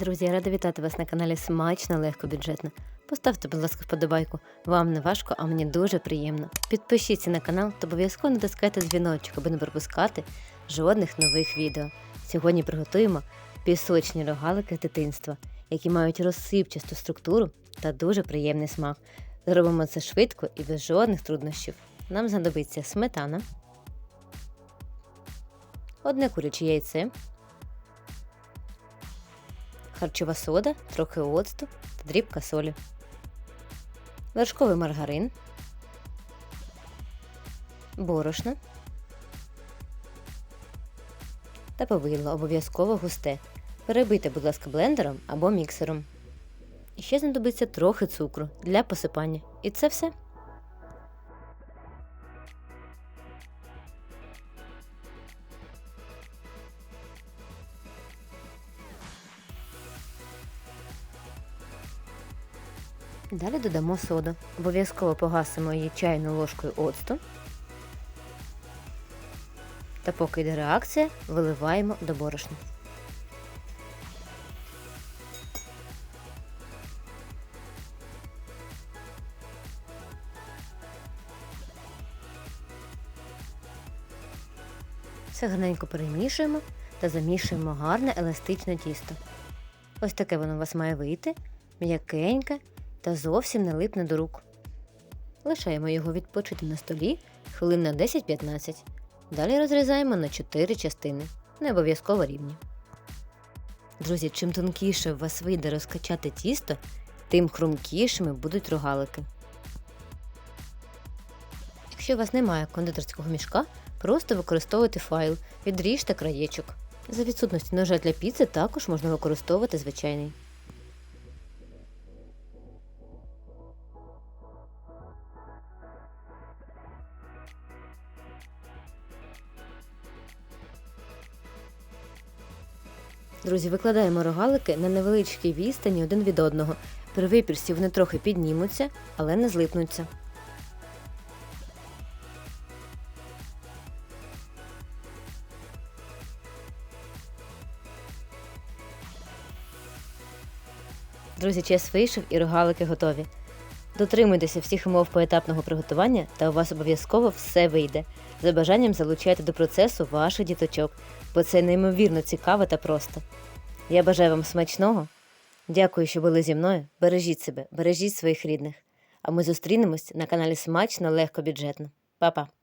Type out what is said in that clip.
Друзі, я рада вітати вас на каналі Смачно, легко, бюджетно. Поставте, будь ласка, вподобайку. Вам не важко, а мені дуже приємно. Підпишіться на канал та обов'язково натискайте дзвіночок, аби не пропускати жодних нових відео. Сьогодні приготуємо пісочні рогалики з дитинства, які мають розсипчасту структуру та дуже приємний смак. Зробимо це швидко і без жодних труднощів. Нам знадобиться сметана, одне куряче яйце харчова сода, трохи оцту та дрібка солі, вершковий маргарин, борошно та повидло обов'язково густе. Перебийте, будь ласка, блендером або міксером. І ще знадобиться трохи цукру для посипання. І це все. Далі додамо соду. Обов'язково погасимо її чайною ложкою оцту. Та поки йде реакція, виливаємо до борошна. Все гарненько перемішуємо та замішуємо гарне еластичне тісто. Ось таке воно у вас має вийти, м'якеньке та зовсім не липне до рук. Лишаємо його відпочити на столі хвилин на 10-15. Далі розрізаємо на 4 частини, не обов'язково рівні. Друзі, чим тонкіше у вас вийде розкачати тісто, тим хрумкішими будуть рогалики. Якщо у вас немає кондитерського мішка, просто використовуйте файл, відріжте краєчок. За відсутності ножа для піци також можна використовувати звичайний. Друзі, викладаємо рогалики на невеличкій відстані один від одного. При випірсі вони трохи піднімуться, але не злипнуться. Друзі, час вийшов і рогалики готові. Дотримуйтеся всіх умов поетапного приготування, та у вас обов'язково все вийде. За бажанням залучайте до процесу ваших діточок, бо це неймовірно цікаво та просто. Я бажаю вам смачного. Дякую, що були зі мною. Бережіть себе, бережіть своїх рідних. А ми зустрінемось на каналі Смачно, легко, бюджетно. Па-па!